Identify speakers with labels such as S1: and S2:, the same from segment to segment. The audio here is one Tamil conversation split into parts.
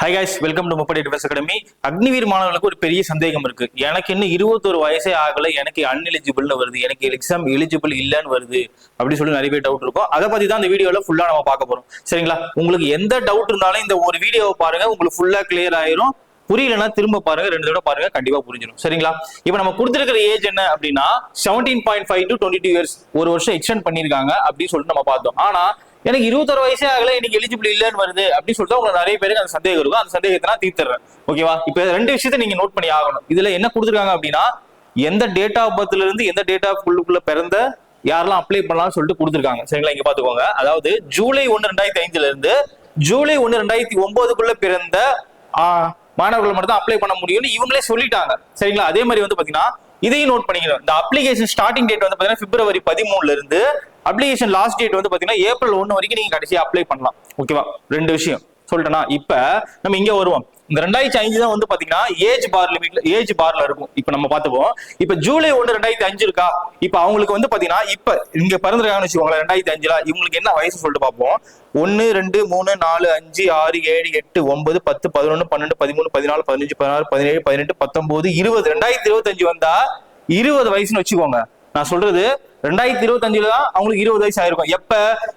S1: Hi guys welcome to Muppadai defence academy Agniveer மாணவர்களுக்கு ஒரு பெரிய சந்தேகம் இருக்கு. எனக்கு இன்னும் இருபத்தொரு வயசே ஆகல எனக்கு அன்எலிஜிபிள்னு வருது எனக்கு எக்ஸாம் எலிஜிபிள் இல்லைன்னு வருது அப்படின்னு சொல்லி நிறைய பேர் டவுட் இருக்கும். அதை பத்தி தான் இந்த வீடியோல ஃபுல்லா நம்ம பார்க்க போறோம். சரிங்களா? உங்களுக்கு எந்த டவுட் இருந்தாலும் இந்த ஒரு வீடியோவை பாருங்க உங்களுக்கு ஃபுல்லா கிளியர் ஆயிரும். புரியலன்னா திரும்ப பாருங்க ரெண்டு தடவை பாருங்க கண்டிப்பா புரிஞ்சிடும் சரிங்களா? இப்போ நம்ம கொடுத்துருக்கிற ஏஜ் என்ன அப்படின்னா seventeen point five to twenty two years ஒரு வருஷம் எக்ஸ்டெண்ட் பண்ணிருக்காங்க அப்படின்னு சொல்லிட்டு நம்ம பார்த்தோம். ஆனா எனக்கு இருபத்தொரு வயசே ஆகல எனக்கு எலிஜிபிள் இல்லைன்னு வருது அப்படின்னு சொல்லிட்டு உங்களுக்கு நிறைய பேருக்கு அந்த சந்தேகம் இருக்கும். அந்த சந்தேகத்தை நான் தீர்த்துறேன். ஓகேவா இப்போ ரெண்டு விஷயத்த நீங்க நோட் பண்ணி ஆகணும். இதுல என்ன கொடுத்துருக்காங்க அப்படின்னா எந்த டேட் ஆஃப் பர்த்ல இருந்து எந்த டேட் ஆஃப் குள்ளுக்குள்ள பிறந்த யாரெல்லாம் அப்ளை பண்ணலாம்னு சொல்லிட்டு கொடுத்துருக்காங்க. சரிங்களா? இங்க பாத்துக்கோங்க. அதாவது ஜூலை ஒன்னு ரெண்டாயிரத்தி ஐந்துல இருந்து ஜூலை ஒன்னு ரெண்டாயிரத்தி ஒன்பதுக்குள்ள பிறந்த மாணவர்கள் மட்டும் தான் அப்ளை பண்ண முடியும்னு இவங்களே சொல்லிட்டாங்க. சரிங்களா? அதே மாதிரி வந்து பாத்தீங்கன்னா இதையும் நோட் பண்ணிக்கணும். இந்த அப்ளிகேஷன் ஸ்டார்டிங் டேட் வந்து பாத்தீங்கன்னா பிப்ரவரி பதிமூணுல இருந்து அப்ளிகேஷன் லாஸ்ட் டேட் வந்து பாத்தீங்கன்னா ஏப்ரல் ஒன்னு வரைக்கும் நீங்க கடைசியா அப்ளை பண்ணலாம். ஓகேவா ரெண்டு விஷயம். சொல்லிட்டேனா இப்ப நம்ம இங்க வருவோம். இந்த ரெண்டாயிரத்தி அஞ்சு தான் வந்து பாத்தீங்கன்னா ஏஜ் பார் லிமிட்ல ஏஜ் பார்ல இருக்கும். இப்ப நம்ம பார்த்துப்போம். இப்ப ஜூலை ஒன்று ரெண்டாயிரத்தி அஞ்சு இருக்கா? இப்ப அவங்களுக்கு வந்து பாத்தீங்கன்னா இப்ப இங்க பிறந்திருக்காங்கன்னு வச்சுக்கோங்களேன் ரெண்டாயிரத்தி அஞ்சுல இவங்களுக்கு என்ன வயசு சொல்லிட்டு பார்ப்போம். ஒன்னு ரெண்டு மூணு நாலு அஞ்சு ஆறு ஏழு எட்டு ஒன்பது பத்து பதினொன்னு பன்னெண்டு பதிமூணு பதினாலு பதினஞ்சு பதினாறு பதினேழு பதினெட்டு பத்தொன்பது இருபது. ரெண்டாயிரத்தி இருபத்தஞ்சு வந்தா இருபது வயசுன்னு வச்சுக்கோங்க. நான் சொல்றது ரெண்டாயிரத்தி இருபத்தஞ்சுல தான் அவங்களுக்கு இருபது வயசு ஆயிருக்கும். எப்ப?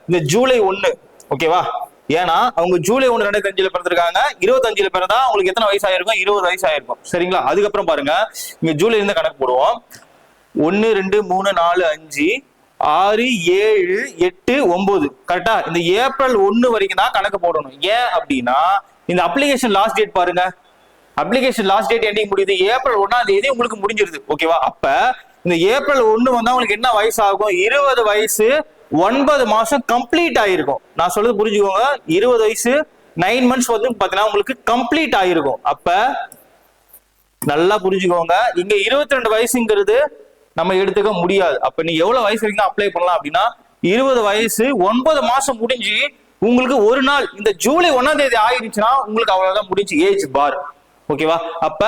S1: இந்த ஜூலை ஒன்னு. ஓகேவா? ஏன்னா அவங்க ஜூலை ஒன்று ரெண்டாயிரத்தி அஞ்சுல பிறந்திருக்காங்க. இருபத்தஞ்சுல பிறந்தா அவங்களுக்கு எத்தனை வயசு ஆயிருக்கும் இருபது வயசு ஆயிருக்கும் சரிங்களா? அதுக்கப்புறம் பாருங்க. இங்க ஜூலை இருந்து கணக்கு போடுவோம். ஒன்னு ரெண்டு மூணு நாலு அஞ்சு ஆறு ஏழு எட்டு ஒன்பது கரெக்டா? இந்த ஏப்ரல் ஒன்னு வரைக்கும் தான் கணக்கு போடணும். ஏன் அப்படின்னா இந்த அப்ளிகேஷன் லாஸ்ட் டேட் பாருங்க. அப்ளிகேஷன் லாஸ்ட் டேட் என்னைக்கு முடியுது. ஏப்ரல் ஒன்னாம் தேதி உங்களுக்கு முடிஞ்சிருது. ஓகேவா அப்ப இந்த ஏப்ரல் ஒன்னு வந்தா உங்களுக்கு என்ன வயசு ஆகும் இருபது வயசு ஒன்பது மாசம் கம்ப்ளீட் ஆயிருக்கும். நான் சொல்றது புரிஞ்சுக்கோங்க. இருபது வயசு நைன் மந்த்ஸ் வந்து பாத்தீங்கன்னா உங்களுக்கு கம்ப்ளீட் ஆயிருக்கும். அப்ப நல்லா புரிஞ்சுக்கோங்க. இங்க இருபத்தி ரெண்டு வயசுங்கிறது நம்ம எடுத்துக்க முடியாது. அப்ப நீ எவ்வளவு வயசு வரைக்கும் அப்ளை பண்ணலாம் அப்படின்னா இருபது வயசு ஒன்பது மாசம் முடிஞ்சு உங்களுக்கு ஒரு நாள் இந்த ஜூலை ஒன்னாம் தேதி ஆயிருச்சுன்னா உங்களுக்கு அவ்வளவுதான் முடிஞ்சு ஏஜ் பார். ஓகேவா? அப்ப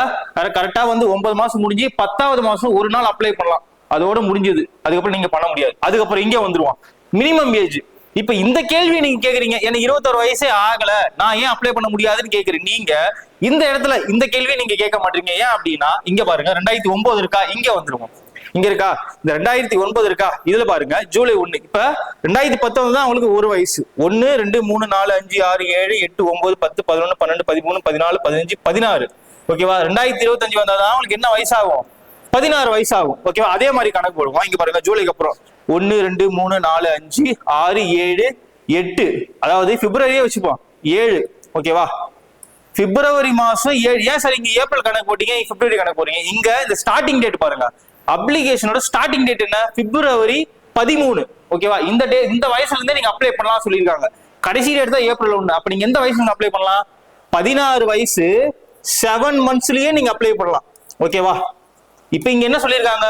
S1: கரெக்டா வந்து ஒன்பது மாசம் முடிஞ்சு பத்தாவது மாசம் ஒரு நாள் அப்ளை பண்ணலாம். அதோட முடிஞ்சது. அதுக்கப்புறம் நீங்க பண்ண முடியாது. அதுக்கப்புறம் இங்கே வந்துருவான். மினிமம் ஏஜ் இப்ப இந்த கேள்வி நீங்க கேக்குறீங்க எனக்கு இருபத்தோரு வயசே ஆகல. நான் ஏன் அப்ளை பண்ண முடியாதுன்னு கேக்குறீங்க? நீங்க இந்த இடத்துல இந்த கேள்வியை நீங்க கேட்க மாட்டீங்க. ஏன் அப்படின்னா இங்க பாருங்க ரெண்டாயிரத்தி ஒன்பது இருக்கா? இங்க வந்துருவோம். இங்க இருக்கா? இந்த ரெண்டாயிரத்தி ஒன்பது இருக்கா? இதுல பாருங்க ஜூலை ஒண்ணு இப்ப ரெண்டாயிரத்தி பத்தொன்பது தான் அவங்களுக்கு ஒரு வயசு. ஒன்னு ரெண்டு மூணு நாலு அஞ்சு ஆறு ஏழு எட்டு ஒன்பது பத்து பதினொன்னு பன்னெண்டு பதிமூணு பதினாலு பதினஞ்சு பதினாறு. ஓகேவா ரெண்டாயிரத்தி இருபத்தஞ்சு வந்தாதான் அவங்களுக்கு என்ன வயசாகும்? பதினாறு வயசாகும். ஓகேவா அதே மாதிரி கணக்கு போடுவோம். இங்க பாருங்க ஜூலைக்கு அப்புறம். ஒன்று ரெண்டு மூணு நாலு அஞ்சு ஆறு ஏழு எட்டு. அதாவது பிப்ரவரியே வச்சுப்போம். ஏழு. ஓகேவா பிப்ரவரி மாசம் ஏழு. ஏன் சார் இங்க ஏப்ரல் கணக்கு போட்டீங்க? பிப்ரவரி கணக்கு போறீங்க? இங்க இந்த ஸ்டார்டிங் டேட் பாருங்க. அப்ளிகேஷனோட ஸ்டார்டிங் டேட் என்ன? பிப்ரவரி பதிமூணு. ஓகேவா இந்த டே இந்த வயசுல இருந்தே நீங்க அப்ளை பண்ணலாம் சொல்லியிருக்காங்க. கடைசி டேட் தான் ஏப்ரல் ஒன்று அப்ப நீங்க எந்த வயசுல அப்ளை பண்ணலாம்? பதினாறு வயசு செவன் மந்த்ஸ்லயே நீங்க அப்ளை பண்ணலாம். ஓகேவா இப்போ இங்க என்ன சொல்லியிருக்காங்க?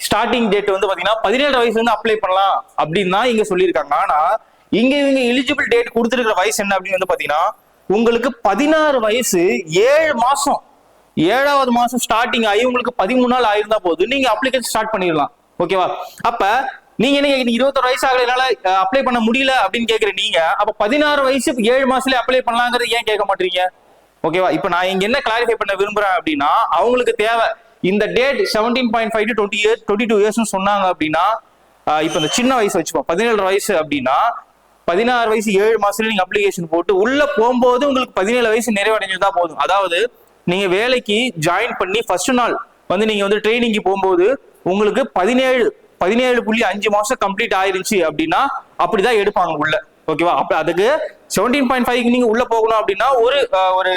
S1: ஸ்டார்டிங் டேட் வந்து பாத்தீங்கன்னா பதினேழு வயசுல இருந்து அப்ளை பண்ணலாம் அப்படின்னு தான் இங்க சொல்லியிருக்காங்க. ஆனா இங்க இவங்க எலிஜிபிள் டேட் கொடுத்துருக்கிற வயசு என்ன அப்படின்னு வந்து பாத்தீங்கன்னா உங்களுக்கு பதினாறு வயசு ஏழு மாசம் ஏழாவது மாசம் ஸ்டார்டிங் ஆகி உங்களுக்கு பதிமூணு நாள் ஆயிருந்தா போதும். நீங்க அப்ளிகேஷன் ஸ்டார்ட் பண்ணிடலாம். ஓகேவா அப்ப நீங்க என்ன இருபத்தொரு வயசு ஆகல என்னால அப்ளை பண்ண முடியல அப்படின்னு கேக்குற நீங்க அப்ப பதினாறு வயசு ஏழு மாசத்துல அப்ளை பண்ணலாங்கிறது ஏன் கேட்க மாட்டீங்க? ஓகேவா இப்போ நான் இங்க என்ன கிளாரிஃபை பண்ண விரும்புறேன் அப்படின்னா அவங்களுக்கு தேவை. இந்த date seventeen point five to twenty year twenty two இயர்ஸ்னு சொன்னாங்க அப்படின்னா இப்போ இந்த சின்ன வயசு வச்சுப்போம். பதினேழு வயசு அப்படின்னா பதினாறு வயசு ஏழு மாசத்துல நீங்க அப்ளிகேஷன் போட்டு உள்ள போகும்போது உங்களுக்கு பதினேழு வயசு நிறைவடைஞ்சிருந்தா போதும். அதாவது நீங்க வேலைக்கு ஜாயின் பண்ணி ஃபர்ஸ்ட் நாள் வந்து நீங்க வந்து ட்ரைனிங்க்கு போகும்போது உங்களுக்கு பதினேழு பதினேழு புள்ளி அஞ்சு மாசம் கம்ப்ளீட் ஆயிருச்சு அப்படின்னா அப்படிதான் எடுப்பாங்க உள்ள. ஓகேவா? அப்ப அதுக்கு செவன்டீன் பாயிண்ட் ஃபைவ் நீங்க உள்ள போகணும் அப்படின்னா ஒரு ஒரு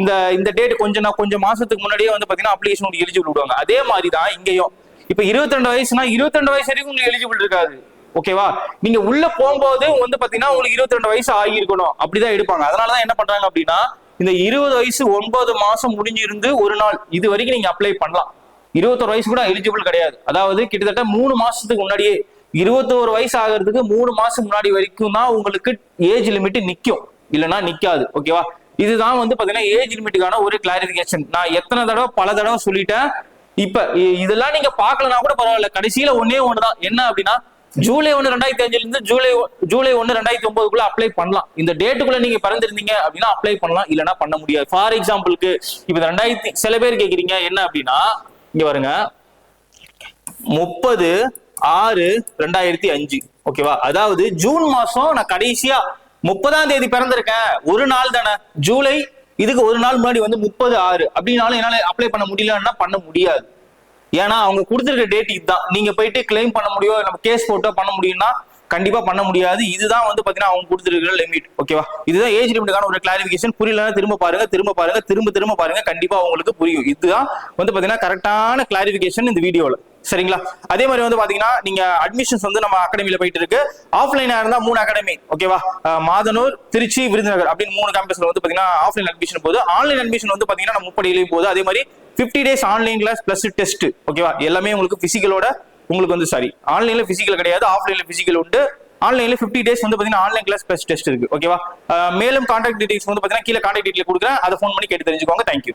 S1: இந்த இந்த டேட் கொஞ்சம் நான் கொஞ்சம் மாசத்துக்கு முன்னாடியே வந்து பாத்தீங்கன்னா அப்ளிகேஷன் உங்களுக்கு எலிஜிபிள் விடுவாங்க. அதே மாதிரி தான் இங்கேயும். இப்ப இருபத்தி ரெண்டு வயசுனா இருபத்தி ரெண்டு வயசு வரைக்கும் உங்களுக்கு எலிஜிபிள் இருக்காது. ஓகேவா நீங்க உள்ள போகும்போது வந்து பாத்தீங்கன்னா உங்களுக்கு இருபத்தி ரெண்டு வயசு ஆகியிருக்கணும். அப்படிதான் எடுப்பாங்க. அதனாலதான் என்ன பண்றாங்க அப்படின்னா இந்த இருபது வயசு ஒன்பது மாசம் முடிஞ்சிருந்து ஒரு நாள் இது வரைக்கும் நீங்க அப்ளை பண்ணலாம். இருபத்தொரு வயசு கூட எலிஜிபிள் கிடையாது. அதாவது கிட்டத்தட்ட மூணு மாசத்துக்கு முன்னாடியே இருபத்தோரு வயசு ஆகிறதுக்கு மூணு மாசம் முன்னாடி வரைக்கும் தான் உங்களுக்கு ஏஜ் லிமிட் நிக்கும். இல்லைன்னா நிக்காது. ஓகேவா இதுதான் வந்து பாத்தீங்கன்னா ஏஜ் லிமிட்டுக்கான ஒரு கிளாரிபிகேஷன் நான் எத்தனை தடவை பல தடவை சொல்லிட்டேன். இப்ப இதெல்லாம் நீங்க பார்க்கலனா கூட பரவாயில்ல. கடைசியில ஒன்னே ஒண்ணுதான். என்ன அப்படின்னா ஜூலை ஒன்று ரெண்டாயிரத்தி அஞ்சுல இருந்து ஜூலை ஒ- ஜூலை ஒன்று ரெண்டாயிரத்தி ஒன்பதுக்குள்ள அப்ளை பண்ணலாம். இந்த டேட்டுக்குள்ள நீங்க பிறந்திருந்தீங்க அப்படின்னா அப்ளை பண்ணலாம். இல்லைன்னா பண்ண முடியாது. ஃபார் எக்ஸாம்பிளுக்கு இப்போ ரெண்டாயிரத்தி சில பேர் கேக்குறீங்க என்ன அப்படின்னா இங்க பாருங்க. முப்பது ஆறு ரெண்டாயிரத்தி அஞ்சு. ஓகேவா அதாவது ஜூன் மாசம் நான் கடைசியா முப்பதாம் தேதி பிறந்திருக்க. ஒரு நாள் தானே. ஜூலை இதுக்கு ஒரு நாள் முன்னாடி வந்து முப்பது ஆறு. அப்படின்னாலும் என்னால அப்ளை பண்ண முடியலன்னா பண்ண முடியாது. ஏன்னா அவங்க கொடுத்துருக்க டேட் இதுதான். நீங்க போயிட்டு கிளைம் பண்ண முடியும் நம்ம கேஸ் போட்டோ பண்ண முடியும்னா கண்டிப்பா பண்ண முடியாது. இதுதான் வந்து பாத்தீங்கன்னா அவங்க கொடுத்துருக்கிற லிமிட் ஓகேவா இதுதான் ஏஜ் லிமிட்டுக்கான ஒரு கிளாரிபிகேஷன் புரியலன்னா திரும்ப பாருங்க திரும்ப பாருங்க திரும்ப திரும்ப பாருங்க. கண்டிப்பா உங்களுக்கு புரியும். இதுதான் வந்து பாத்தீங்கன்னா கரெக்டான கிளாரிபிகேஷன் இந்த வீடியோல சரிங்களா? அதே மாதிரி வந்து பாத்தீங்கன்னா நீங்க அட்மிஷன்ஸ் வந்து நம்ம அகாடமியில போயிட்டு இருக்கு. ஆஃப்லைனா இருந்தா மூணு அகாடமி ஓகேவா மாதனூர் திருச்சி விருதுநகர் அப்படின்னு மூணு கேம்பஸ்ல வந்து பாத்தீங்கன்னா ஆஃப்லைன் அட்மிஷன் போது ஆன்லைன் அட்மிஷன் வந்து பாத்தீங்கன்னா நம்ம முப்படியிலையும் போகுது. அதே மாதிரி 50 days online class plus test ஓகேவா எல்லாமே உங்களுக்கு பிசிக்கலோட உங்களுக்கு வந்து சாரி ஆன்லைன்ல பிசிக்கல் கிடையாது ஆஃப்லைன்ல பிசிக்கல் உண்டு. ஆன்லைன்ல 50 டேஸ் வந்து பாத்தீங்கன்னா ஆன்லைன் கிளாஸ் பிளஸ் டெஸ்ட் இருக்கு ஓகேவா மேலும் கான்டாக்ட் டீடைல்ஸ் வந்து பாத்தீங்கன்னா கீழே கான்டாக்ட் டீடைல் கொடுக்குறேன். அதை ஃபோன் பண்ணி கேட்டு தெரிஞ்சுக்கோங்க. தேங்க்யூ